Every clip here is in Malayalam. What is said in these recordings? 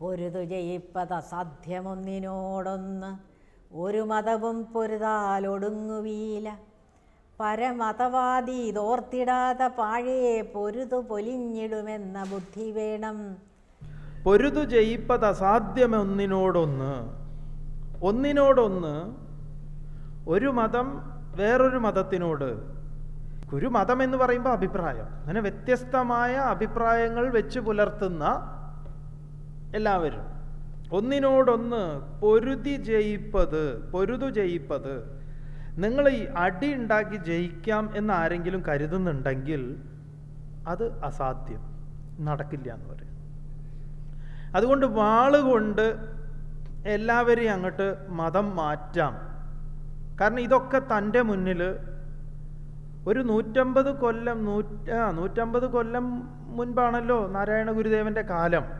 പൊരുതു ജയിപ്പത അസാധ്യമൊന്നിനോടൊന്ന് ഒരു മതവും പൊരുതാലൊടുങ്ങുവീല. പരമതവാദി ഇതോർത്തിടാതെ പാഴേ പൊരുതു പൊലിഞ്ഞിടുമെന്ന ബുദ്ധി വേണം. പൊരുതു ജയിപ്പത സാധ്യമൊന്നിനോടൊന്ന്. ഒന്നിനോടൊന്ന് ഒരു മതം വേറൊരു മതത്തിനോട്. ഒരു മതം എന്ന് പറയുമ്പോൾ അഭിപ്രായം. അങ്ങനെ വ്യത്യസ്തമായ അഭിപ്രായങ്ങൾ വെച്ച് പുലർത്തുന്ന എല്ലാവരും. ഒന്നിനോടൊന്ന് പൊരുതി ജയിപ്പത് പൊരുതു ജയിപ്പത്. നിങ്ങൾ ഈ അടി ഉണ്ടാക്കി ജയിക്കാം എന്ന് ആരെങ്കിലും കരുതുന്നുണ്ടെങ്കിൽ അത് അസാധ്യം. നടക്കില്ല എന്ന് പറയും. അതുകൊണ്ട് വാളുകൊണ്ട് എല്ലാവരെയും അങ്ങോട്ട് മതം മാറ്റാം. കാരണം ഇതൊക്കെ തന്റെ മുന്നിൽ ഒരു നൂറ്റമ്പത് കൊല്ലം നൂറ്റ നൂറ്റമ്പത് കൊല്ലം മുൻപാണല്ലോ നാരായണ ഗുരുദേവന്റെ കാലം.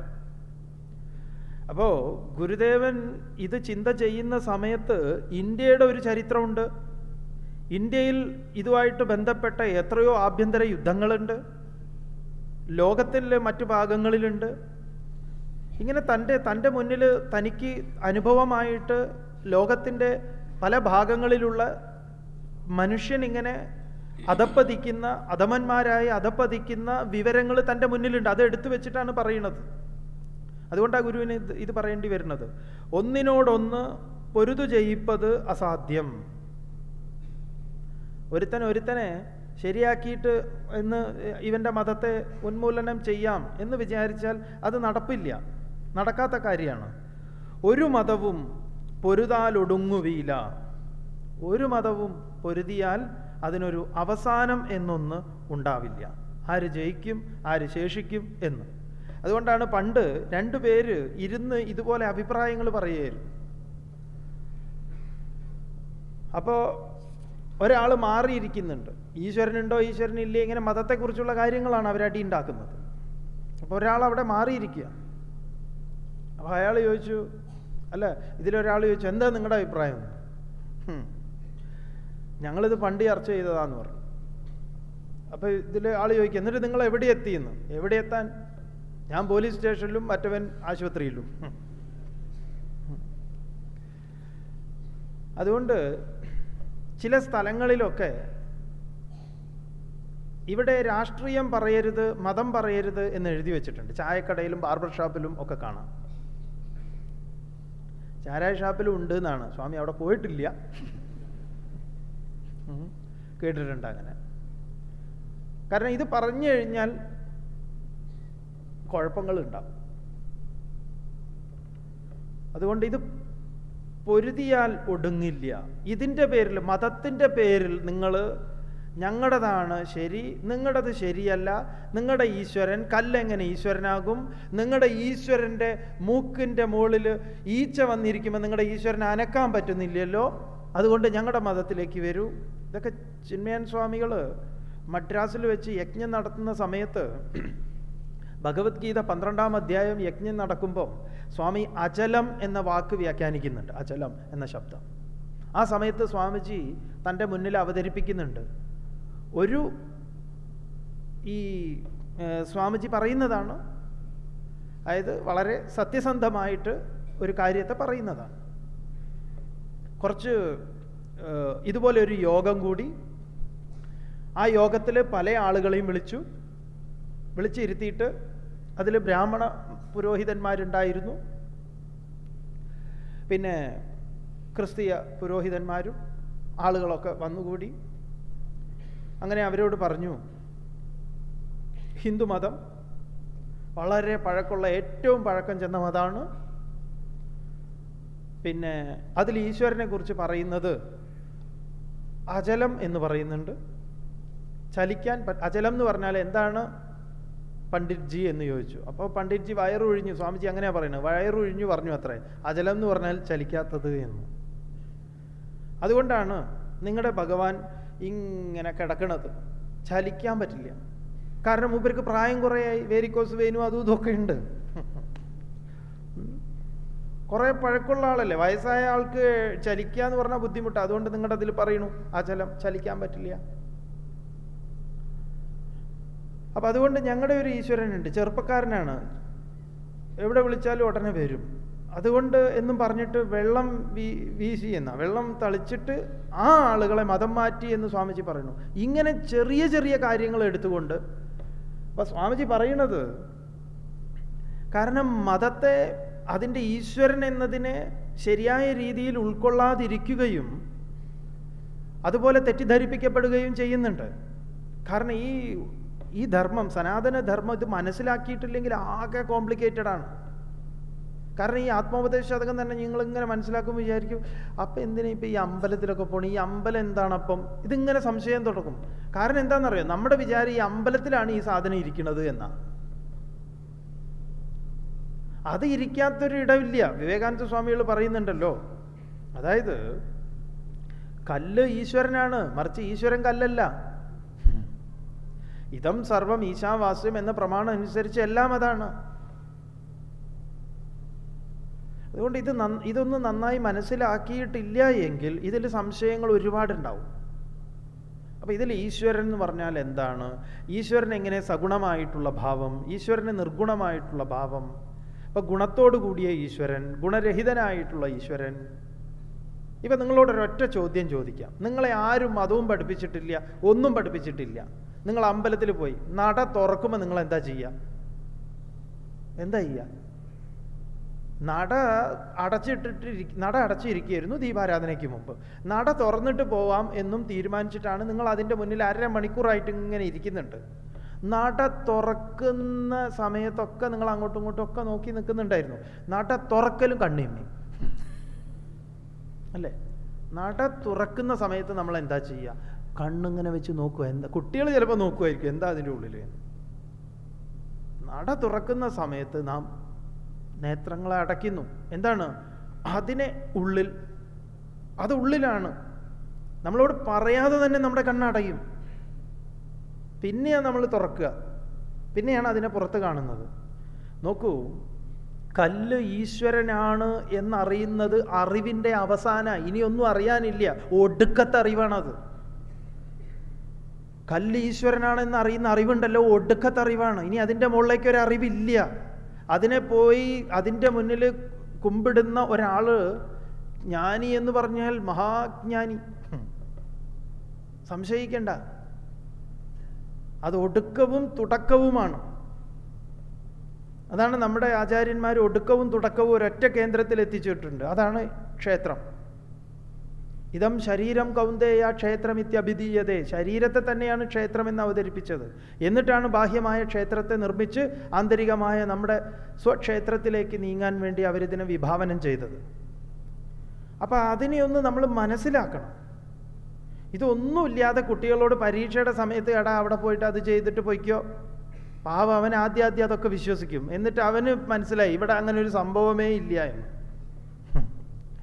അപ്പോൾ ഗുരുദേവൻ ഇത് ചിന്ത ചെയ്യുന്ന സമയത്ത് ഇന്ത്യയുടെ ഒരു ചരിത്രമുണ്ട്. ഇന്ത്യയിൽ ഇതുമായിട്ട് ബന്ധപ്പെട്ട എത്രയോ ആഭ്യന്തര യുദ്ധങ്ങളുണ്ട്. ലോകത്തിലെ മറ്റു ഭാഗങ്ങളിലുണ്ട്. ഇങ്ങനെ തന്റെ തന്റെ മുന്നിൽ തനിക്ക് അനുഭവമായിട്ട് ലോകത്തിന്റെ പല ഭാഗങ്ങളിലുള്ള മനുഷ്യൻ ഇങ്ങനെ അധപ്പതിക്കുന്ന അധമന്മാരായി അധപ്പതിക്കുന്ന വിവരങ്ങൾ തന്റെ മുന്നിലുണ്ട്. അത് എടുത്തു വെച്ചിട്ടാണ് പറയുന്നത്. അതുകൊണ്ടാണ് ഗുരുവിന് ഇത് ഇത് പറയേണ്ടി വരുന്നത്. ഒന്നിനോടൊന്ന് പൊരുതു ചെയ്യിപ്പത് അസാധ്യം. ഒരുത്തൻ ഒരുത്തനെ ശരിയാക്കിയിട്ട് എന്ന് ഇവന്റെ മതത്തെ ഉന്മൂലനം ചെയ്യാം എന്ന് വിചാരിച്ചാൽ അത് നടപ്പില്ല. നടക്കാത്ത കാര്യമാണ്. ഒരു മതവും പൊരുതാലൊടുങ്ങുകയില്ല ഒരു മതവും പൊരുതിയാൽ അതിനൊരു അവസാനം എന്നൊന്ന് ഉണ്ടാവില്ല. ആര് ജയിക്കും ആര് ശേഷിക്കും എന്ന്. അതുകൊണ്ടാണ് പണ്ട് രണ്ടു പേര് ഇരുന്ന് ഇതുപോലെ അഭിപ്രായങ്ങൾ പറയുകയും അപ്പോൾ ഒരാൾ മാറിയിരിക്കുന്നുണ്ട്. ഈശ്വരനുണ്ടോ ഈശ്വരനില്ലേ ഇങ്ങനെ മതത്തെക്കുറിച്ചുള്ള കാര്യങ്ങളാണ് അവരടി ഉണ്ടാക്കുന്നത്. അപ്പോൾ ഒരാൾ അവിടെ മാറിയിരിക്കുക. അപ്പോൾ അയാൾ ചോദിച്ചു അല്ല ഇതിലൊരാൾ ചോദിച്ചു എന്താ നിങ്ങളുടെ അഭിപ്രായം. ഞങ്ങളിത് പണ്ട് ചർച്ച ചെയ്തതാന്ന് പറഞ്ഞു. അപ്പോൾ ഇതിൽ ആൾ ചോദിക്കും എന്നിട്ട് നിങ്ങൾ എവിടെ എത്തിയെന്ന്? എവിടെ എത്താൻ ഞാൻ പോലീസ് സ്റ്റേഷനിലും മറ്റവൻ ആശുപത്രിയിലും. അതുകൊണ്ട് ചില സ്ഥലങ്ങളിലൊക്കെ ഇവിടെ രാഷ്ട്രീയം പറയരുത് മതം പറയരുത് എന്ന് എഴുതി വെച്ചിട്ടുണ്ട്. ചായക്കടയിലും ബാർബർ ഷാപ്പിലും ഒക്കെ കാണാം. ചാരായ ഷാപ്പിലും ഉണ്ട് എന്നാണ്. സ്വാമി അവിടെ പോയിട്ടില്ല. കേട്ടിട്ടുണ്ട് അങ്ങനെ. കാരണം ഇത് പറഞ്ഞു കഴിഞ്ഞാൽ കുഴപ്പങ്ങൾ ഉണ്ടാവും അതുകൊണ്ട് ഇത് പൊരുതിയാൽ ഒടുങ്ങില്ല. ഇതിന്റെ പേരിൽ മതത്തിന്റെ പേരിൽ നിങ്ങൾ ഞങ്ങളുടേതാണ് ശരി നിങ്ങളുടേത് ശരിയല്ല നിങ്ങളുടെ ഈശ്വരൻ കല്ലെങ്ങനെ ഈശ്വരനാകും നിങ്ങളുടെ ഈശ്വരന്റെ മൂക്കിന്റെ മുകളിൽ ഈച്ച വന്നിരിക്കുമ്പോൾ നിങ്ങളുടെ ഈശ്വരനെ അനക്കാൻ പറ്റുന്നില്ലല്ലോ. അതുകൊണ്ട് ഞങ്ങളുടെ മതത്തിലേക്ക് വരൂ. ഇതൊക്കെ ചിന്മയൻ സ്വാമികൾ മദ്രാസിൽ വെച്ച് യജ്ഞം നടത്തുന്ന സമയത്ത് ഭഗവത്ഗീത പന്ത്രണ്ടാം അധ്യായം യജ്ഞം നടക്കുമ്പോൾ സ്വാമി അചലം എന്ന വാക്ക് വ്യാഖ്യാനിക്കുന്നുണ്ട്. അചലം എന്ന ശബ്ദം. ആ സമയത്ത് സ്വാമിജി തന്റെ മുന്നിൽ അവതരിപ്പിക്കുന്നുണ്ട്. ഒരു ഈ സ്വാമിജി പറയുന്നതാണ്. അതായത് വളരെ സത്യസന്ധമായിട്ട് ഒരു കാര്യത്തെ പറയുന്നതാണ്. കുറച്ച് ഇതുപോലെ ഒരു യോഗം കൂടി ആ യോഗത്തിൽ പല ആളുകളെയും വിളിച്ചു. വിളിച്ചിരുത്തിയിട്ട് അതിൽ ബ്രാഹ്മണ പുരോഹിതന്മാരുണ്ടായിരുന്നു. പിന്നെ ക്രിസ്തീയ പുരോഹിതന്മാരും ആളുകളൊക്കെ വന്നുകൂടി. അങ്ങനെ അവരോട് പറഞ്ഞു ഹിന്ദുമതം വളരെ പഴക്കമുള്ള ഏറ്റവും പഴക്കം ചെന്ന മതമാണ്. പിന്നെ അതിൽ ഈശ്വരനെ കുറിച്ച് പറയുന്നത് അചലം എന്ന് പറയുന്നുണ്ട്. ചലിക്കാൻ അചലം എന്ന് പറഞ്ഞാൽ എന്താണ്? പണ്ഡിറ്റ്ജി എന്ന് ചോദിച്ചു. അപ്പോൾ പണ്ഡിറ്റ്ജി വയറൊഴിഞ്ഞു. സ്വാമിജി അങ്ങനെയാണ് പറയുന്നത്. വയറൊഴിഞ്ഞു പറഞ്ഞു അത്രേ. അജലം എന്ന് പറഞ്ഞാൽ ചലിക്കാത്തത് എന്ന്. അതുകൊണ്ടാണ് നിങ്ങളുടെ ഭഗവാൻ ഇങ്ങനെ കിടക്കണത്. ചലിക്കാൻ പറ്റില്ല. കാരണം മൂപ്പർക്ക് പ്രായം കുറേയായി. വേരിക്കോസ് വേനു അതും ഇതൊക്കെ ഉണ്ട്. കുറേ പഴക്കമുള്ള ആളല്ലേ? വയസ്സായ ആൾക്ക് ചലിക്കുക എന്ന് പറഞ്ഞാൽ ബുദ്ധിമുട്ട്. അതുകൊണ്ട് നിങ്ങളുടെ അതിൽ പറയണു ആ ചലം ചലിക്കാൻ പറ്റില്ല. അപ്പൊ അതുകൊണ്ട് ഞങ്ങളുടെ ഒരു ഈശ്വരനുണ്ട് ചെറുപ്പക്കാരനാണ്. എവിടെ വിളിച്ചാലും ഉടനെ വരും. അതുകൊണ്ട് എന്നും പറഞ്ഞിട്ട് വെള്ളം വീ വീശി എന്ന വെള്ളം തളിച്ചിട്ട് ആ ആളുകളെ മതം മാറ്റി എന്ന് സ്വാമിജി പറയുന്നു. ഇങ്ങനെ ചെറിയ ചെറിയ കാര്യങ്ങൾ എടുത്തുകൊണ്ട് അപ്പം സ്വാമിജി പറയണത് കാരണം മതത്തെ അതിന്റെ ഈശ്വരൻ എന്നതിനെ ശരിയായ രീതിയിൽ ഉൾക്കൊള്ളാതിരിക്കുകയും അതുപോലെ തെറ്റിദ്ധരിപ്പിക്കപ്പെടുകയും ചെയ്യുന്നുണ്ട്. കാരണം ഈ ഈ ധർമ്മം സനാതനധർമ്മം ഇത് മനസ്സിലാക്കിയിട്ടില്ലെങ്കിൽ ആകെ കോംപ്ലിക്കേറ്റഡ് ആണ്. കാരണം ഈ ആത്മോപദേശം അതൊക്കെ തന്നെ നിങ്ങൾ ഇങ്ങനെ മനസ്സിലാക്കും വിചാരിക്കും അപ്പം എന്തിനാ ഇപ്പം ഈ അമ്പലത്തിലൊക്കെ പോണി? ഈ അമ്പലം എന്താണ് അപ്പം? ഇതിങ്ങനെ സംശയം തുടങ്ങും. കാരണം എന്താണെന്നറിയോ? നമ്മുടെ വിചാരം ഈ അമ്പലത്തിലാണ് ഈ സാധനം ഇരിക്കുന്നത് എന്നാണ് അത് ഇരിക്കാത്തൊരു ഇടമില്ല വിവേകാനന്ദ സ്വാമികൾ പറയുന്നുണ്ടല്ലോ. അതായത് കല്ല് ഈശ്വരനാണ്. മറിച്ച് ഈശ്വരൻ കല്ലല്ല. ഇതം സർവം ഈശാവാസ്യം എന്ന പ്രമാണം അനുസരിച്ച് എല്ലാം അതാണ്. അതുകൊണ്ട് ഇത് ഇതൊന്ന് നന്നായി മനസ്സിലാക്കിയിട്ടില്ല എങ്കിൽ ഇതിൽ സംശയങ്ങൾ ഒരുപാടുണ്ടാവും. അപ്പോൾ ഇതിൽ ഈശ്വരൻ എന്ന് പറഞ്ഞാൽ എന്താണ്? ഈശ്വരൻ എങ്ങനെ സഗുണമായിട്ടുള്ള ഭാവം? ഈശ്വരന് നിർഗുണമായിട്ടുള്ള ഭാവം. ഇപ്പം ഗുണത്തോടു കൂടിയ ഈശ്വരൻ ഗുണരഹിതനായിട്ടുള്ള ഈശ്വരൻ. ഇപ്പം നിങ്ങളോട് ഒരൊറ്റ ചോദ്യം ചോദിക്കാം. നിങ്ങളെ ആരും മതവും പഠിപ്പിച്ചിട്ടില്ല ഒന്നും പഠിപ്പിച്ചിട്ടില്ല. നിങ്ങൾ അമ്പലത്തിൽ പോയി നട തുറക്കുമ്പോൾ നിങ്ങൾ എന്താ ചെയ്യുക എന്താ ചെയ്യുക നട അടച്ചിട്ടിട്ട് നട അടച്ചിരിക്കുകയായിരുന്നു ദീപാരാധനയ്ക്ക് മുമ്പ്. നട തുറന്നിട്ട് പോവാം എന്നും തീരുമാനിച്ചിട്ടാണ് നിങ്ങൾ അതിന്റെ മുന്നിൽ അര മണിക്കൂറായിട്ട് ഇങ്ങനെ ഇരിക്കുന്നുണ്ട്. നട തുറക്കുന്ന സമയത്തൊക്കെ നിങ്ങൾ അങ്ങോട്ടും ഇങ്ങോട്ടും ഒക്കെ നോക്കി നിൽക്കുന്നുണ്ടായിരുന്നു. നട തുറക്കലും കണ്ണിമ്മി. അല്ലേ? നട തുറക്കുന്ന സമയത്ത് നമ്മൾ എന്താ ചെയ്യുക കണ്ണിങ്ങനെ വെച്ച് നോക്കുക. എന്താ കുട്ടികൾ ചിലപ്പോൾ നോക്കുമായിരിക്കും എന്താ അതിന്റെ ഉള്ളിൽ? നട തുറക്കുന്ന സമയത്ത് നാം നേത്രങ്ങളെ അടയ്ക്കുന്നു. എന്താണ്? അതിനെ ഉള്ളിൽ അത് ഉള്ളിലാണ്. നമ്മളോട് പറയാതെ തന്നെ നമ്മുടെ കണ്ണടയും പിന്നെയാണ് നമ്മൾ തുറക്കുക. പിന്നെയാണ് അതിനെ പുറത്ത് കാണുന്നത്. നോക്കൂ കല്ല് ഈശ്വരനാണ് എന്നറിയുന്നത് അറിവിന്റെ അവസാന. ഇനിയൊന്നും അറിയാനില്ല. ഒടുക്കത്തെ അറിവാണത്. കല്ല് ഈശ്വരനാണെന്ന് അറിയുന്ന അറിവുണ്ടല്ലോ ഒടുക്കത്തറിവാണ്. ഇനി അതിന്റെ മുകളിലേക്ക് ഒരു അറിവില്ല. അതിനെ പോയി അതിന്റെ മുന്നിൽ കുമ്പിടുന്ന ഒരാൾ ജ്ഞാനി എന്ന് പറഞ്ഞാൽ മഹാജ്ഞാനി. സംശയിക്കണ്ട. അത് ഒടുക്കവും തുടക്കവുമാണ്. അതാണ് നമ്മുടെ ആചാര്യന്മാർ ഒടുക്കവും തുടക്കവും ഒരൊറ്റ കേന്ദ്രത്തിൽ എത്തിച്ചിട്ടുണ്ട് അതാണ് ക്ഷേത്രം. ഇതം ശരീരം കൗന്ദേയ ക്ഷേത്രം ഇത്യഭിധീയതെ ശരീരത്തെ തന്നെയാണ് ക്ഷേത്രം എന്ന് അവതരിപ്പിച്ചത്. എന്നിട്ടാണ് ബാഹ്യമായ ക്ഷേത്രത്തെ നിർമ്മിച്ച് ആന്തരികമായ നമ്മുടെ സ്വക്ഷേത്രത്തിലേക്ക് നീങ്ങാൻ വേണ്ടി അവരിതിനെ വിഭാവനം ചെയ്തത്. അപ്പോൾ അതിനെ ഒന്ന് നമ്മൾ മനസ്സിലാക്കണം. ഇതൊന്നുമില്ലാതെ കുട്ടികളോട് പരീക്ഷയുടെ സമയത്ത് എടാ അവിടെ പോയിട്ട് അത് ചെയ്തിട്ട് പൊയ്ക്കോ. പാവം അവൻ ആദ്യം ആദ്യം അതൊക്കെ വിശ്വസിക്കും. എന്നിട്ട് അവന് മനസ്സിലായി ഇവിടെ അങ്ങനെ ഒരു സംഭവമേ ഇല്ല എന്ന്.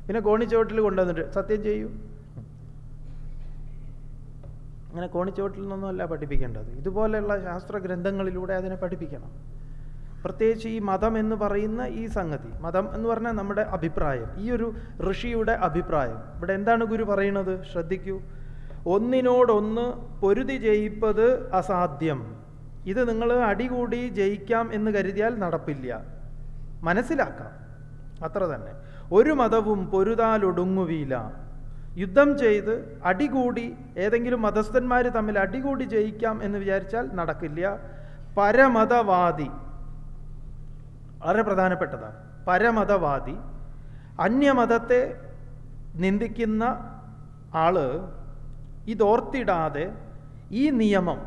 പിന്നെ കോണിച്ചോട്ടിൽ കൊണ്ടുവന്നിട്ട് സത്യം ചെയ്യൂ. അങ്ങനെ കോണിച്ചോട്ടിൽ നിന്നൊന്നുമല്ല പഠിപ്പിക്കേണ്ടത്. ഇതുപോലെയുള്ള ശാസ്ത്ര ഗ്രന്ഥങ്ങളിലൂടെ അതിനെ പഠിപ്പിക്കണം. പ്രത്യേകിച്ച് ഈ മതം എന്ന് പറയുന്ന ഈ സംഗതി മതം എന്ന് പറഞ്ഞാൽ നമ്മുടെ അഭിപ്രായം ഈ ഒരു ഋഷിയുടെ അഭിപ്രായം. ഇവിടെ എന്താണ് ഗുരു പറയുന്നത്? ശ്രദ്ധിക്കൂ. ഒന്നിനോടൊന്ന് പൊരുതി ജയിപ്പത് അസാധ്യം. ഇത് നിങ്ങൾ അടികൂടി ജയിക്കാം എന്ന് കരുതിയാൽ നടപ്പില്ല. മനസ്സിലാക്കാം. അത്ര തന്നെ. ഒരു മതവും പൊരുതാലൊടുങ്ങുകയില്ല. യുദ്ധം ചെയ്ത് അടികൂടി ഏതെങ്കിലും മതസ്ഥന്മാർ തമ്മിൽ അടികൂടി ജയിക്കാം എന്ന് വിചാരിച്ചാൽ നടക്കില്ല. പരമതവാദി. വളരെ പ്രധാനപ്പെട്ടതാണ്. പരമതവാദി. അന്യമതത്തെ നിന്ദിക്കുന്ന ആൾ ഇതോർത്തിടാതെ ഈ നിയമം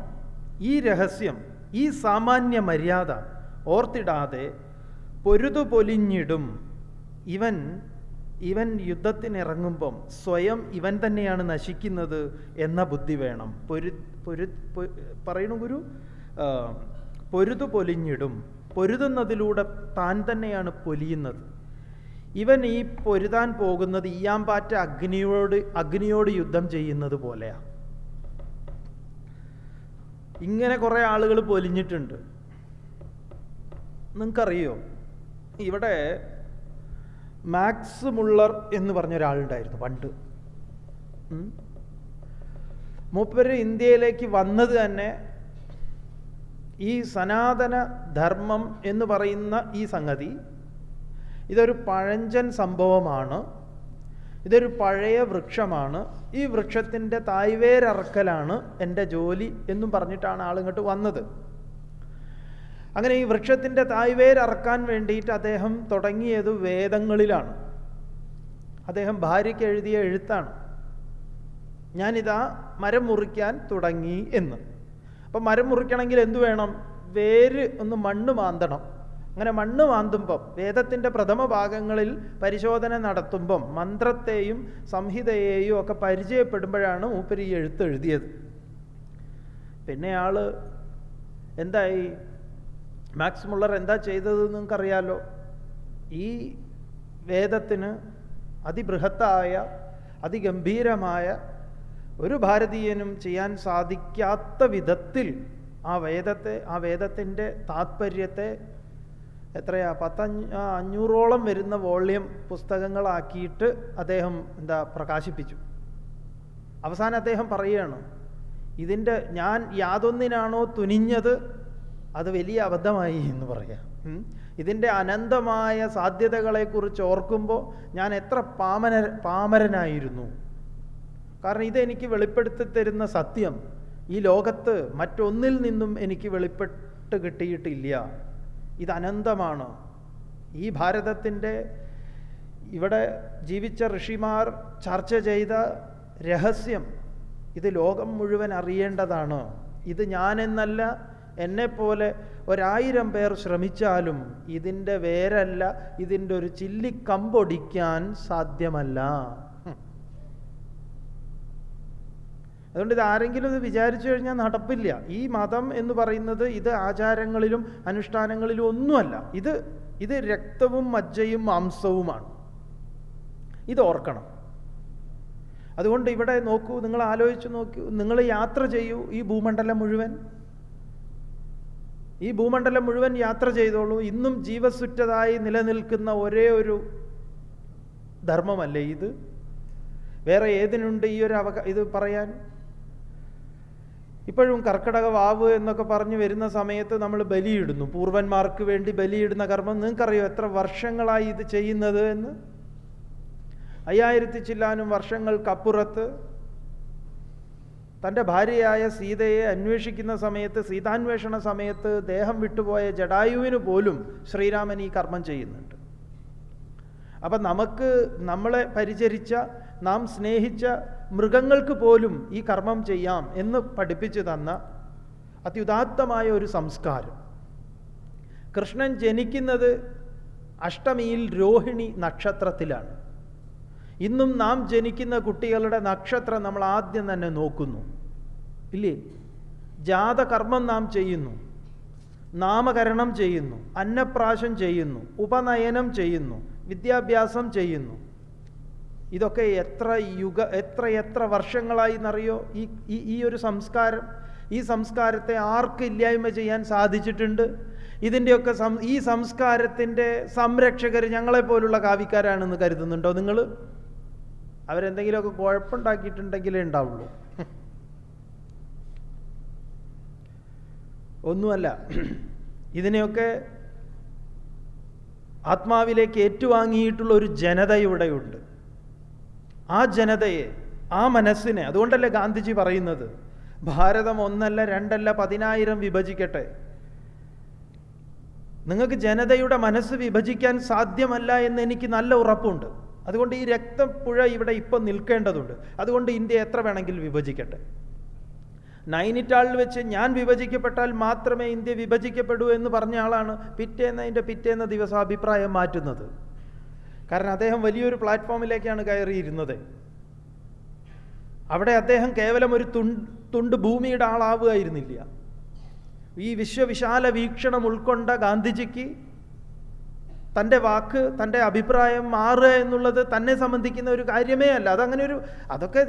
ഈ രഹസ്യം ഈ സാമാന്യ മര്യാദ ഓർത്തിടാതെ പൊരുതുപൊലിഞ്ഞിടും. ഇവൻ ഇവൻ യുദ്ധത്തിനിറങ്ങുമ്പം സ്വയം ഇവൻ തന്നെയാണ് നശിക്കുന്നത് എന്ന ബുദ്ധി വേണം. പൊരു പൊരു പറയണു ഗുരു? പൊരുതു പൊലിഞ്ഞിടും. പൊരുതുന്നതിലൂടെ താൻ തന്നെയാണ് പൊലിയുന്നത്. ഇവൻ ഈ പൊരുതാൻ പോകുന്നത് ഈയാമ്പാറ്റ അഗ്നിയോട് അഗ്നിയോട് യുദ്ധം ചെയ്യുന്നത് പോലെയാണ് ഇങ്ങനെ കുറേ ആളുകൾ പൊലിഞ്ഞിട്ടുണ്ട്. നിങ്ങൾക്കറിയോ? ഇവിടെ മാക്സ് മുള്ളർ എന്ന് പറഞ്ഞ ഒരാളുണ്ടായിരുന്നു പണ്ട്. മൂപ്പര് ഇന്ത്യയിലേക്ക് വന്നത് തന്നെ ഈ സനാതന ധർമ്മം എന്ന് പറയുന്ന ഈ സംഗതി. ഇതൊരു പഴഞ്ചൻ സംഭവമാണ്. ഇതൊരു പഴയ വൃക്ഷമാണ്. ഈ വൃക്ഷത്തിന്റെ തായ്വേരറക്കലാണ് എന്റെ ജോലി എന്നും പറഞ്ഞിട്ടാണ് ആളിങ്ങോട്ട് വന്നത്. അങ്ങനെ ഈ വൃക്ഷത്തിന്റെ തായ്വേരറക്കാൻ വേണ്ടിയിട്ട് അദ്ദേഹം തുടങ്ങിയത് വേദങ്ങളിലാണ്. അദ്ദേഹം ഭാര്യയ്ക്ക് എഴുതിയ എഴുത്താണ്. ഞാനിതാ മരം മുറിക്കാൻ തുടങ്ങി എന്ന്. അപ്പം മരം മുറിക്കണമെങ്കിൽ എന്തു വേണം? വേര് ഒന്ന് മണ്ണ് മാന്തണം. അങ്ങനെ മണ്ണ് മാന്തുമ്പം വേദത്തിന്റെ പ്രഥമ ഭാഗങ്ങളിൽ പരിശോധന നടത്തുമ്പം മന്ത്രത്തെയും സംഹിതയെയും ഒക്കെ പരിചയപ്പെടുമ്പോഴാണ് മൂപ്പര് ഈ എഴുത്ത് എഴുതിയത്. പിന്നെ ആൾ എന്തായി? മാക്സ് മുള്ളർ എന്താ ചെയ്തത് നിങ്ങൾക്കറിയാലോ. ഈ വേദത്തിന് അതിബൃഹത്തായ അതിഗംഭീരമായ ഒരു ഭാരതീയനും ചെയ്യാൻ സാധിക്കാത്ത വിധത്തിൽ ആ വേദത്തെ ആ വേദത്തിന്റെ താത്പര്യത്തെ എത്രയാ പത്തഞ്ഞ അഞ്ഞൂറോളം വരുന്ന വോള്യം പുസ്തകങ്ങളാക്കിയിട്ട് അദ്ദേഹം എന്താ പ്രകാശിപ്പിച്ചു. അവസാനം അദ്ദേഹം പറയുകയാണ് ഇതിന്റെ ഞാൻ യാതൊന്നിനാണോ തുനിഞ്ഞത് അത് വലിയ അബദ്ധമായി എന്ന് പറയാം. ഇതിന്റെ അനന്തമായ സാധ്യതകളെക്കുറിച്ച് ഓർക്കുമ്പോൾ ഞാൻ എത്ര പാമന പാമരനായിരുന്നു. കാരണം ഇതെനിക്ക് വെളിപ്പെടുത്തി തരുന്ന സത്യം ഈ ലോകത്ത് മറ്റൊന്നിൽ നിന്നും എനിക്ക് വെളിപ്പെട്ട് കിട്ടിയിട്ടില്ല. ഇത് അനന്തമാണ്. ഈ ഭാരതത്തിന്റെ ഇവിടെ ജീവിച്ച ഋഷിമാർ ചർച്ച ചെയ്ത രഹസ്യം ഇത് ലോകം മുഴുവൻ അറിയേണ്ടതാണ്. ഇത് ഞാനെന്നല്ല എന്നെപ്പോലെ ഒരായിരം പേർ ശ്രമിച്ചാലും ഇതിന്റെ വേരല്ല ഇതിന്റെ ഒരു ചില്ലിക്കമ്പൊടിക്കാൻ സാധ്യമല്ല. അതുകൊണ്ട് ഇത് ആരെങ്കിലും ഇത് വിചാരിച്ചു കഴിഞ്ഞാൽ നടപ്പില്ല. ഈ മതം എന്ന് പറയുന്നത് ഇത് ആചാരങ്ങളിലും അനുഷ്ഠാനങ്ങളിലും ഒന്നുമല്ല. ഇത് ഇത് രക്തവും മജ്ജയും മാംസവുമാണ്. ഇത് ഓർക്കണം. അതുകൊണ്ട് ഇവിടെ നോക്കൂ നിങ്ങൾ ആലോചിച്ച് നോക്കൂ നിങ്ങൾ യാത്ര ചെയ്യൂ ഈ ഭൂമണ്ഡലം മുഴുവൻ. ഈ ഭൂമണ്ഡലം മുഴുവൻ യാത്ര ചെയ്തോളൂ. ഇന്നും ജീവസുറ്റതായി നിലനിൽക്കുന്ന ഒരേ ഒരു ധർമ്മമല്ലേ ഇത്? വേറെ ഏതിനുണ്ട് ഈ ഒരു അവക ഇത് പറയാൻ? ഇപ്പോഴും കർക്കിടക വാവ് എന്നൊക്കെ പറഞ്ഞ് വരുന്ന സമയത്ത് നമ്മൾ ബലിയിടുന്നു. പൂർവന്മാർക്ക് വേണ്ടി ബലിയിടുന്ന കർമ്മം. നിങ്ങൾക്കറിയോ എത്ര വർഷങ്ങളായി ഇത് ചെയ്യുന്നത് എന്ന്? അയ്യായിരത്തി ചില്ലാനും വർഷങ്ങൾക്കപ്പുറത്ത് തന്റെ ഭാര്യയായ സീതയെ അന്വേഷിക്കുന്ന സമയത്ത് സീതാന്വേഷണ സമയത്ത് ദേഹം വിട്ടുപോയ ജഡായുവിന് പോലും ശ്രീരാമൻ ഈ കർമ്മം ചെയ്യുന്നുണ്ട്. അപ്പം നമുക്ക് നമ്മളെ പരിചരിച്ച നാം സ്നേഹിച്ച മൃഗങ്ങൾക്ക് പോലും ഈ കർമ്മം ചെയ്യാം എന്ന് പഠിപ്പിച്ചു തന്ന അത്യുദാത്തമായ ഒരു സംസ്കാരം. കൃഷ്ണൻ ജനിക്കുന്നത് അഷ്ടമിയിൽ രോഹിണി നക്ഷത്രത്തിലാണ്. ഇന്നും നാം ജനിക്കുന്ന കുട്ടികളുടെ നക്ഷത്രം നമ്മൾ ആദ്യം തന്നെ നോക്കുന്നു. ഇല്ലേ? ജാതകർമ്മം നാം ചെയ്യുന്നു. നാമകരണം ചെയ്യുന്നു. അന്നപ്രാശം ചെയ്യുന്നു. ഉപനയനം ചെയ്യുന്നു. വിദ്യാഭ്യാസം ചെയ്യുന്നു. ഇതൊക്കെ എത്ര യുഗ എത്ര എത്ര വർഷങ്ങളായി എന്നറിയോ? ഈ ഈ- ഒരു സംസ്കാരം ഈ സംസ്കാരത്തെ ആർക്ക് ഇല്ലായ്മ ചെയ്യാൻ സാധിച്ചിട്ടുണ്ട്. ഇതിന്റെയൊക്കെ ഈ സംസ്കാരത്തിന്റെ സംരക്ഷകർ ഞങ്ങളെപ്പോലുള്ള കാവിക്കാരാണെന്ന് കരുതുന്നുണ്ടോ നിങ്ങൾ? അവരെന്തെങ്കിലുമൊക്കെ കുഴപ്പമുണ്ടാക്കിയിട്ടുണ്ടെങ്കിലേ ഉണ്ടാവുള്ളൂ. ഒന്നുമല്ല ഇതിനെയൊക്കെ ആത്മാവിലേക്ക് ഏറ്റുവാങ്ങിയിട്ടുള്ള ഒരു ജനത ഇവിടെയുണ്ട്. ആ ജനതയെ ആ മനസ്സിനെ അതുകൊണ്ടല്ലേ ഗാന്ധിജി പറയുന്നത് ഭാരതം ഒന്നല്ല രണ്ടല്ല പതിനായിരം വിഭജിക്കട്ടെ. നിങ്ങൾക്ക് ജനതയുടെ മനസ്സ് വിഭജിക്കാൻ സാധ്യമല്ല എന്ന് എനിക്ക് നല്ല ഉറപ്പുണ്ട്. അതുകൊണ്ട് ഈ രക്തപ്പുഴ ഇവിടെ ഇപ്പം നിൽക്കേണ്ടതുണ്ട്. അതുകൊണ്ട് ഇന്ത്യ എത്ര വേണമെങ്കിലും വിഭജിക്കട്ടെ. നൈനിറ്റാളിൽ വെച്ച് ഞാൻ വിഭജിക്കപ്പെട്ടാൽ മാത്രമേ ഇന്ത്യ വിഭജിക്കപ്പെടൂ എന്ന് പറഞ്ഞ ആളാണ് പിറ്റേന്ന് അതിന്റെ പിറ്റേന്ന് ദിവസം അഭിപ്രായം മാറ്റുന്നത്. കാരണം അദ്ദേഹം വലിയൊരു പ്ലാറ്റ്ഫോമിലേക്കാണ് കയറിയിരുന്നത്. അവിടെ അദ്ദേഹം കേവലം ഒരു തുണ്ട് തുണ്ട് ഭൂമിയുടെ ആളാവുകയായിരുന്നില്ല. ഈ വിശ്വവിശാല വീക്ഷണം ഉൾക്കൊണ്ട ഗാന്ധിജിക്ക് തന്റെ വാക്ക് തന്റെ അഭിപ്രായം മാറുക എന്നുള്ളത് തന്നെ സംബന്ധിക്കുന്ന ഒരു കാര്യമേ അല്ല. അതങ്ങനെ ഒരു അതൊക്കെ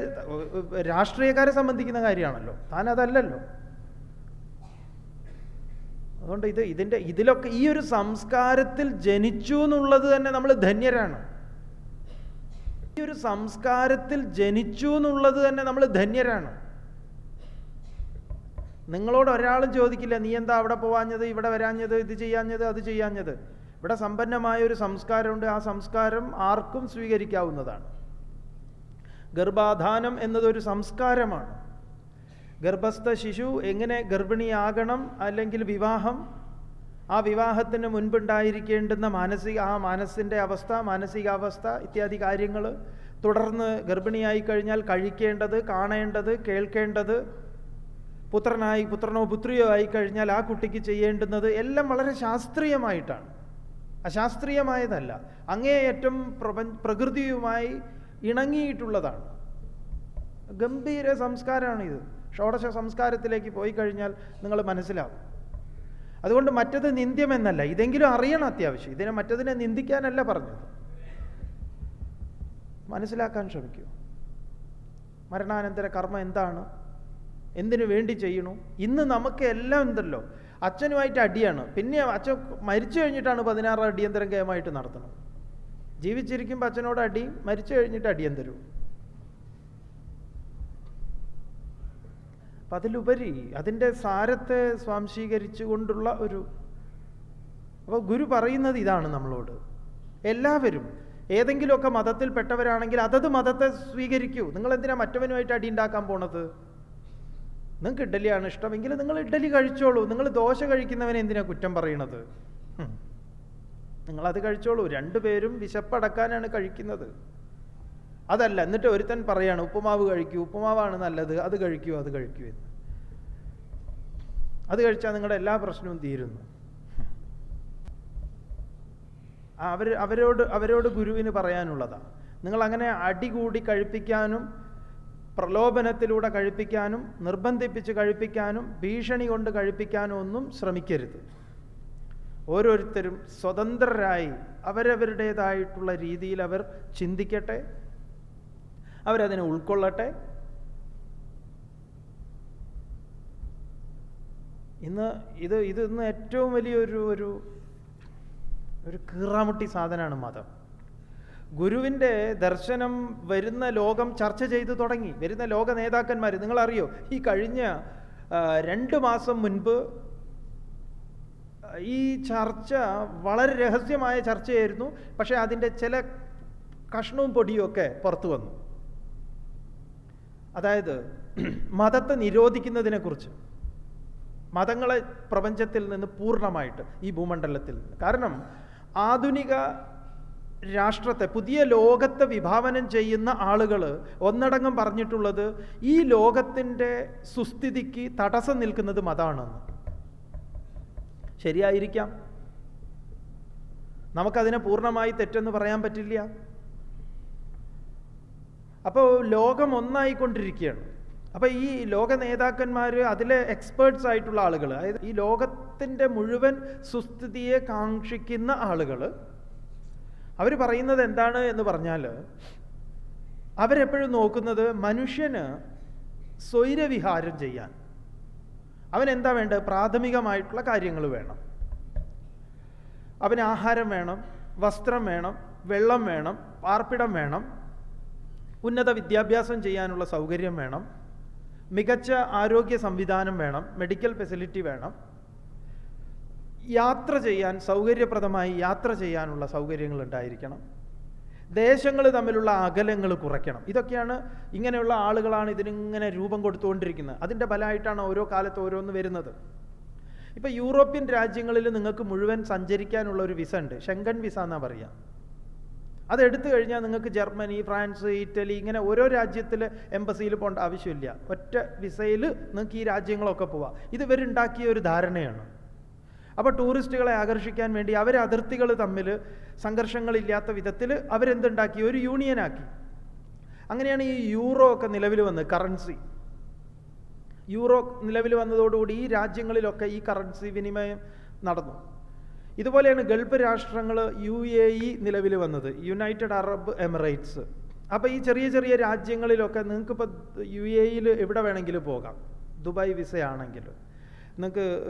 രാഷ്ട്രീയക്കാരെ സംബന്ധിക്കുന്ന കാര്യമാണല്ലോ. താൻ അതല്ലല്ലോ. അതുകൊണ്ട് ഇത് ഇതിന്റെ ഇതിലൊക്കെ ഈ ഒരു സംസ്കാരത്തിൽ ജനിച്ചു എന്നുള്ളത് തന്നെ നമ്മൾ ധന്യരാണ്. ഈ ഒരു സംസ്കാരത്തിൽ ജനിച്ചു എന്നുള്ളത് തന്നെ നമ്മൾ ധന്യരാണ്. നിങ്ങളോട് ഒരാളും ചോദിക്കില്ല നീ എന്താ അവിടെ പോവാഞ്ഞത്? ഇവിടെ വരാഞ്ഞത്? ഇത് ചെയ്യാഞ്ഞത്? അത് ചെയ്യാഞ്ഞത്? ഇവിടെ സമ്പന്നമായ ഒരു സംസ്കാരമുണ്ട്. ആ സംസ്കാരം ആർക്കും സ്വീകരിക്കാവുന്നതാണ്. ഗർഭാധാനം എന്നതൊരു സംസ്കാരമാണ്. ഗർഭസ്ഥ ശിശു എങ്ങനെ ഗർഭിണിയാകണം അല്ലെങ്കിൽ വിവാഹം? ആ വിവാഹത്തിന് മുൻപുണ്ടായിരിക്കേണ്ടുന്ന മാനസിക ആ മനസ്സിന്റെ അവസ്ഥ മാനസികാവസ്ഥ ഇത്യാദി കാര്യങ്ങൾ തുടർന്ന് ഗർഭിണിയായി കഴിഞ്ഞാൽ കഴിക്കേണ്ടത് കാണേണ്ടത് കേൾക്കേണ്ടത് പുത്രനായി പുത്രനോ പുത്രിയോ ആയി കഴിഞ്ഞാൽ ആ കുട്ടിക്ക് ചെയ്യേണ്ടുന്നത് എല്ലാം വളരെ ശാസ്ത്രീയമായിട്ടാണ്. അശാസ്ത്രീയമായതല്ല. അങ്ങേയറ്റം പ്രപഞ്ച പ്രകൃതിയുമായി ഇണങ്ങിയിട്ടുള്ളതാണ്. ഗംഭീര സംസ്കാരമാണിത് ഷോഡശ സംസ്കാരത്തിലേക്ക് പോയി കഴിഞ്ഞാൽ നിങ്ങൾ മനസ്സിലാവും. അതുകൊണ്ട് മറ്റത് നിന്ദ്യമെന്നല്ല. ഇതെങ്കിലും അറിയണം അത്യാവശ്യം. ഇതിനെ മറ്റതിനെ നിന്ദിക്കാനല്ല പറഞ്ഞത്. മനസ്സിലാക്കാൻ ശ്രമിക്കൂ. മരണാനന്തര കർമ്മം എന്താണ്? എന്തിനു വേണ്ടി ചെയ്യണു? ഇന്ന് നമുക്ക് എല്ലാം ഉണ്ടല്ലോ. അച്ഛനുമായിട്ട് അടിയാണ്. പിന്നെ അച്ഛൻ മരിച്ചു കഴിഞ്ഞിട്ടാണ് പതിനാറ് അടിയന്തരം കേമായിട്ട് നടത്തുന്നത്. ജീവിച്ചിരിക്കുമ്പോൾ അച്ഛനോട് അടി മരിച്ചു കഴിഞ്ഞിട്ട് അടിയന്തരവും. അപ്പം അതിലുപരി അതിന്റെ സാരത്തെ സ്വാംശീകരിച്ചുകൊണ്ടുള്ള ഒരു അപ്പോൾ ഗുരു പറയുന്നത് ഇതാണ് നമ്മളോട്. എല്ലാവരും ഏതെങ്കിലുമൊക്കെ മതത്തിൽപ്പെട്ടവരാണെങ്കിൽ അതത് മതത്തെ സ്വീകരിക്കൂ. നിങ്ങൾ എന്തിനാ മറ്റവനുമായിട്ട് അടി ഉണ്ടാക്കാൻ പോണത്? നിങ്ങൾക്ക് ഇഡ്ഡലിയാണ് ഇഷ്ടമെങ്കിൽ നിങ്ങൾ ഇഡ്ഡലി കഴിച്ചോളൂ. നിങ്ങൾ ദോശ കഴിക്കുന്നവനെ എന്തിനാ കുറ്റം പറയണത്. നിങ്ങളത് കഴിച്ചോളൂ. രണ്ടുപേരും വിശപ്പടക്കാനാണ് കഴിക്കുന്നത്. അതല്ല എന്നിട്ട് ഒരുത്തൻ പറയാണ് ഉപ്പുമാവ് കഴിക്കൂ ഉപ്പുമാവാണ് നല്ലത് അത് കഴിക്കൂ അത് കഴിക്കൂ എന്ന്. അത് കഴിച്ചാൽ നിങ്ങളുടെ എല്ലാ പ്രശ്നവും തീരുന്നു. അവർ അവരോട് അവരോട് ഗുരുവിന് പറയാനുള്ളതാണ് നിങ്ങൾ അങ്ങനെ അടികൂടി കഴിപ്പിക്കാനും പ്രലോഭനത്തിലൂടെ കഴിപ്പിക്കാനും നിർബന്ധിപ്പിച്ച് കഴിപ്പിക്കാനും ഭീഷണി കൊണ്ട് കഴിപ്പിക്കാനും ഒന്നും ശ്രമിക്കരുത്. ഓരോരുത്തരും സ്വതന്ത്രരായി അവരവരുടേതായിട്ടുള്ള രീതിയിൽ അവർ ചിന്തിക്കട്ടെ അവരതിനെ ഉൾക്കൊള്ളട്ടെ. ഇന്ന് ഇത് ഇത് ഇന്ന് ഏറ്റവും വലിയൊരു ഒരു ഒരു കീറാമുട്ടി സാധനമാണ് മതം. ഗുരുവിന്റെ ദർശനം വരുന്ന ലോകം ചർച്ച ചെയ്തു തുടങ്ങി. വരുന്ന ലോക നേതാക്കന്മാർ നിങ്ങളറിയോ? ഈ കഴിഞ്ഞ രണ്ട് മാസം മുൻപ് ഈ ചർച്ച വളരെ രഹസ്യമായ ചർച്ചയായിരുന്നു. പക്ഷേ അതിന്റെ ചില കഷ്ണവും പൊടിയും ഒക്കെ പുറത്തു വന്നു. അതായത് മതത്തെ നിരോധിക്കുന്നതിനെക്കുറിച്ച്. മതങ്ങളെ പ്രപഞ്ചത്തിൽ നിന്ന് പൂർണമായിട്ട് ഈ ഭൂമണ്ഡലത്തിൽ കാരണം ആധുനിക രാഷ്ട്രത്തെ പുതിയ ലോകത്തെ വിഭാവനം ചെയ്യുന്ന ആളുകൾ ഒന്നടങ്കം പറഞ്ഞിട്ടുള്ളത് ഈ ലോകത്തിന്റെ സുസ്ഥിതിക്ക് തടസ്സം നിൽക്കുന്നത് മതമാണെന്ന് ശരിയായിരിക്കാം. നമുക്കതിനെ പൂർണമായി തെറ്റെന്ന് പറയാൻ പറ്റില്ല. അപ്പോൾ ലോകം ഒന്നായിക്കൊണ്ടിരിക്കുകയാണ്. അപ്പോൾ ഈ ലോക നേതാക്കന്മാർ അതിലെ എക്സ്പേർട്സ് ആയിട്ടുള്ള ആളുകൾ അതായത് ഈ ലോകത്തിന്റെ മുഴുവൻ സുസ്ഥിതിയെ കാക്ഷിക്കുന്ന ആളുകൾ അവർ പറയുന്നത് എന്താണ് എന്ന് പറഞ്ഞാൽ അവരെപ്പോഴും നോക്കുന്നത് മനുഷ്യന് സ്വൈരവിഹാരം ചെയ്യാൻ. അവൻ എന്താ വേണ്ടത്? പ്രാഥമികമായിട്ടുള്ള കാര്യങ്ങൾ വേണം. അവന് ആഹാരം വേണം വസ്ത്രം വേണം വെള്ളം വേണം പാർപ്പിടം വേണം ഉന്നത വിദ്യാഭ്യാസം ചെയ്യാനുള്ള സൗകര്യം വേണം മികച്ച ആരോഗ്യ സംവിധാനം വേണം മെഡിക്കൽ ഫെസിലിറ്റി വേണം യാത്ര ചെയ്യാൻ സൗകര്യപ്രദമായി യാത്ര ചെയ്യാനുള്ള സൗകര്യങ്ങൾ ഉണ്ടായിരിക്കണം. ദേശങ്ങൾ തമ്മിലുള്ള അകലങ്ങൾ കുറയ്ക്കണം. ഇതൊക്കെയാണ് ഇങ്ങനെയുള്ള ആളുകളാണ് ഇതിനിങ്ങനെ രൂപം കൊടുത്തുകൊണ്ടിരിക്കുന്നത്. അതിന്റെ ഫലമായിട്ടാണ് ഓരോ കാലത്ത് ഓരോന്ന് വരുന്നത്. ഇപ്പോൾ യൂറോപ്യൻ രാജ്യങ്ങളിൽ നിങ്ങൾക്ക് മുഴുവൻ സഞ്ചരിക്കാനുള്ള ഒരു വിസ ഉണ്ട്. ഷെങ്കൻ വിസ എന്നാണ് പറയുക അതെടുത്തു കഴിഞ്ഞാൽ നിങ്ങൾക്ക് ജർമ്മനി ഫ്രാൻസ് ഇറ്റലി ഇങ്ങനെ ഓരോ രാജ്യത്തിൽ എംബസിയിൽ പോകേണ്ട ആവശ്യമില്ല. ഒറ്റ വിസയിൽ നിങ്ങൾക്ക് ഈ രാജ്യങ്ങളൊക്കെ പോവാം. ഇത് ഇവരുണ്ടാക്കിയ ഒരു ധാരണയാണ്. അപ്പോൾ ടൂറിസ്റ്റുകളെ ആകർഷിക്കാൻ വേണ്ടി അവരെ അതിർത്തികൾ തമ്മിൽ സംഘർഷങ്ങളില്ലാത്ത വിധത്തിൽ അവരെന്തുണ്ടാക്കി? ഒരു യൂണിയനാക്കി. അങ്ങനെയാണ് ഈ യൂറോ ഒക്കെ നിലവിൽ വന്നത് കറൻസി യൂറോ നിലവിൽ വന്നതോടുകൂടി ഈ രാജ്യങ്ങളിലൊക്കെ ഈ കറൻസി വിനിമയം നടന്നു. ഇതുപോലെയാണ് ഗൾഫ് രാഷ്ട്രങ്ങൾ യു എ ഇ നിലവിൽ വന്നത് യുണൈറ്റഡ് അറബ് എമിറേറ്റ്സ് അപ്പോൾ ഈ ചെറിയ ചെറിയ രാജ്യങ്ങളിലൊക്കെ നിങ്ങൾക്കിപ്പോൾ യു എ ഇയിൽ എവിടെ വേണമെങ്കിലും പോകാം ദുബായ് വിസയാണെങ്കിൽ നിങ്ങൾക്ക്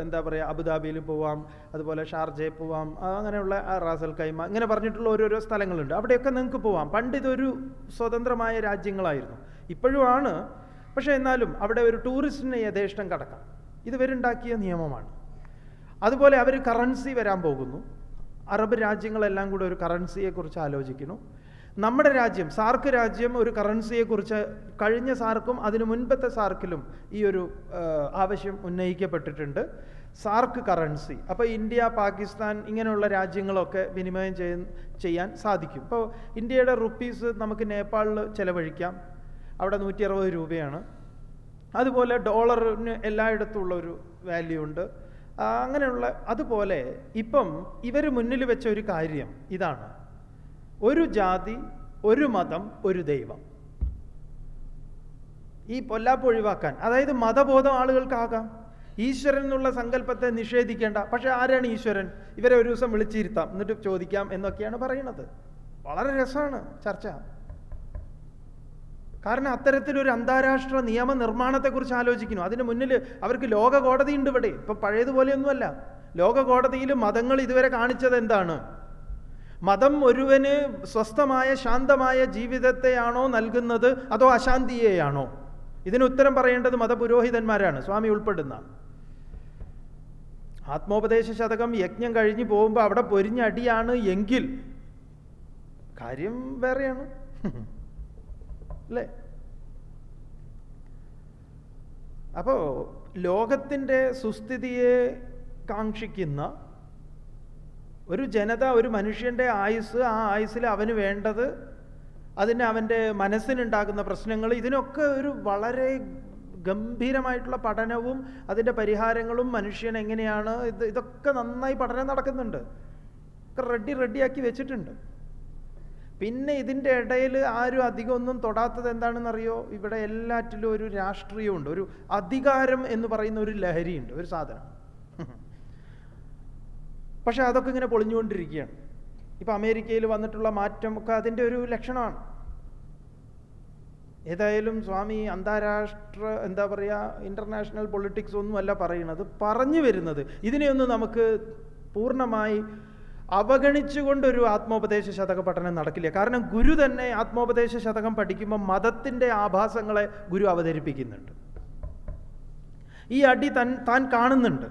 എന്താ പറയുക അബുദാബിയിൽ പോവാം അതുപോലെ ഷാർജയിൽ പോവാം അങ്ങനെയുള്ള റാസൽ കൈമ ഇങ്ങനെ പറഞ്ഞിട്ടുള്ള ഓരോരോ സ്ഥലങ്ങളുണ്ട്. അവിടെയൊക്കെ നിങ്ങൾക്ക് പോവാം. പണ്ട് ഇതൊരു സ്വതന്ത്രമായ രാജ്യങ്ങളായിരുന്നു. ഇപ്പോഴും ആണ്. പക്ഷേ എന്നാലും അവിടെ ഒരു ടൂറിസ്റ്റിന് യഥേഷ്ടം കടക്കാം. ഇത് ഇവരുണ്ടാക്കിയ നിയമമാണ്. അതുപോലെ അവർ കറൻസി വരാൻ പോകുന്നു. അറബ് രാജ്യങ്ങളെല്ലാം കൂടെ ഒരു കറൻസിയെക്കുറിച്ച് ആലോചിക്കുന്നു. നമ്മുടെ രാജ്യം സാർക്ക് രാജ്യം ഒരു കറൻസിയെക്കുറിച്ച് കഴിഞ്ഞ സാർക്കും അതിനു മുൻപത്തെ സാർക്കിലും ഈ ഒരു ആവശ്യം ഉന്നയിക്കപ്പെട്ടിട്ടുണ്ട്. സാർക്ക് കറൻസി അപ്പോൾ ഇന്ത്യ പാകിസ്ഥാൻ ഇങ്ങനെയുള്ള രാജ്യങ്ങളൊക്കെ വിനിമയം ചെയ്യ ചെയ്യാൻ സാധിക്കും. ഇപ്പോൾ ഇന്ത്യയുടെ റുപ്പീസ് നമുക്ക് നേപ്പാളിൽ ചിലവഴിക്കാം. അവിടെ നൂറ്റി അറുപത് രൂപയാണ്. അതുപോലെ ഡോളറിന് എല്ലായിടത്തും ഉള്ളൊരു വാല്യൂ ഉണ്ട്. അങ്ങനെയുള്ള അതുപോലെ ഇപ്പം ഇവർ മുന്നിൽ വെച്ച ഒരു കാര്യം ഇതാണ്. ഒരു ജാതി ഒരു മതം ഒരു ദൈവം. ഈ പൊല്ലാപ്പ് ഒഴിവാക്കാൻ അതായത് മതബോധം ആളുകൾക്കാകാം. ഈശ്വരൻ എന്നുള്ള സങ്കല്പത്തെ നിഷേധിക്കേണ്ട. പക്ഷെ ആരാണ് ഈശ്വരൻ? ഇവരെ ഒരു ദിവസം വിളിച്ചിരുത്താം എന്നിട്ട് ചോദിക്കാം എന്നൊക്കെയാണ് പറയുന്നത്. വളരെ രസമാണ് ചർച്ച. കാരണം അത്തരത്തിലൊരു അന്താരാഷ്ട്ര നിയമനിർമ്മാണത്തെക്കുറിച്ച് ആലോചിക്കുന്നു. അതിന് മുന്നിൽ അവർക്ക് ലോക കോടതിയുണ്ട് ഇവിടെ. ഇപ്പം പഴയതുപോലെയൊന്നുമല്ല. ലോക മതങ്ങൾ ഇതുവരെ കാണിച്ചത് എന്താണ്? മതം ഒരുവന് സ്വസ്ഥമായ ശാന്തമായ ജീവിതത്തെയാണോ നൽകുന്നത്? അതോ അശാന്തിയെയാണോ? ഇതിന് ഉത്തരം പറയേണ്ടത് മതപുരോഹിതന്മാരാണ്. സ്വാമി ഉൾപ്പെടുന്ന. ആത്മോപദേശ ശതകം യജ്ഞം കഴിഞ്ഞു പോകുമ്പോൾ അവിടെ പൊരിഞ്ഞടിയാണ് എങ്കിൽ കാര്യം വേറെയാണ്. അല്ലേ? അപ്പോൾ ലോകത്തിന്റെ സുസ്ഥിതിയെ കാക്ഷിക്കുന്ന ഒരു ജനത ഒരു മനുഷ്യന്റെ ആയുസ് ആ ആയുസ്സിൽ അവന് വേണ്ടത് അതിന് അവന്റെ മനസ്സിനുണ്ടാകുന്ന പ്രശ്നങ്ങൾ ഇതിനൊക്കെ ഒരു വളരെ ഗംഭീരമായിട്ടുള്ള പഠനവും അതിന്റെ പരിഹാരങ്ങളും മനുഷ്യൻ എങ്ങനെയാണ് ഇത് ഇതൊക്കെ നന്നായി പഠനം നടക്കുന്നുണ്ട്. ഒക്കെ റെഡി റെഡിയാക്കി വെച്ചിട്ടുണ്ട്. പിന്നെ ഇതിന്റെ ഇടയിൽ ആരും അധികം ഒന്നും തൊടാത്തത് എന്താണെന്നറിയോ? ഇവിടെ എല്ലാറ്റിലും ഒരു രാഷ്ട്രീയമുണ്ട്. ഒരു അധികാരം എന്ന് പറയുന്ന ഒരു ലഹരിയുണ്ട് ഒരു സാധനം. പക്ഷെ അതൊക്കെ ഇങ്ങനെ പൊളിഞ്ഞുകൊണ്ടിരിക്കുകയാണ്. ഇപ്പോൾ അമേരിക്കയിൽ വന്നിട്ടുള്ള മാറ്റം ഒക്കെ അതിന്റെ ഒരു ലക്ഷണമാണ്. ഏതായാലും സ്വാമി അന്താരാഷ്ട്ര എന്താ പറയുക ഇന്റർനാഷണൽ പൊളിറ്റിക്സ് ഒന്നുമല്ല പറയുന്നത് പറഞ്ഞു വരുന്നത്. ഇതിനെയൊന്നും നമുക്ക് പൂർണമായി അവഗണിച്ചുകൊണ്ടൊരു ആത്മോപദേശ ശതക പഠനം നടക്കില്ല. കാരണം ഗുരു തന്നെ ആത്മോപദേശ ശതകം പഠിക്കുമ്പോൾ മതത്തിന്റെ ആഭാസങ്ങളെ ഗുരു അവതരിപ്പിക്കുന്നുണ്ട്. ഈ അടി തൻ താൻ കാണുന്നുണ്ട്.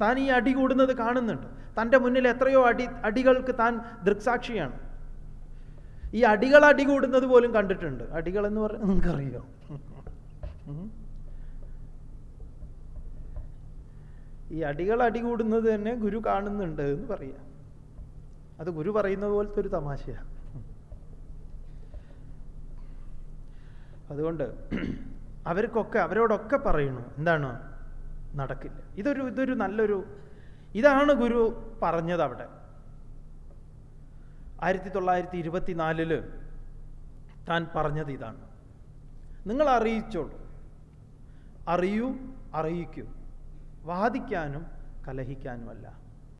താൻ ഈ അടി കൂടുന്നത് കാണുന്നുണ്ട്. തന്റെ മുന്നിൽ എത്രയോ അടി അടികൾക്ക് താൻ ദൃക്സാക്ഷിയാണ്. ഈ അടികൾ അടി കൂടുന്നത് പോലും കണ്ടിട്ടുണ്ട്. അടികൾ എന്ന് പറഞ്ഞാൽ നിങ്ങൾക്കറിയോ. ഈ അടികൾ അടി കൂടുന്നത് തന്നെ ഗുരു കാണുന്നുണ്ട് എന്ന് പറയാം. അത് ഗുരു പറയുന്നത് പോലത്തെ ഒരു തമാശയാണ് അതുകൊണ്ട് അവർക്കൊക്കെ അവരോടൊക്കെ പറയണു എന്താണ്? നടക്കില്ല. ഇതൊരു ഇതൊരു നല്ലൊരു ഇതാണ് ഗുരു പറഞ്ഞത് അവിടെ ആയിരത്തി തൊള്ളായിരത്തി ഇരുപത്തിനാലിൽ താൻ പറഞ്ഞത് ഇതാണ്. നിങ്ങൾ അറിയിച്ചോളൂ അറിയൂ അറിയിക്കൂ. വാദിക്കാനും കലഹിക്കാനുമല്ല.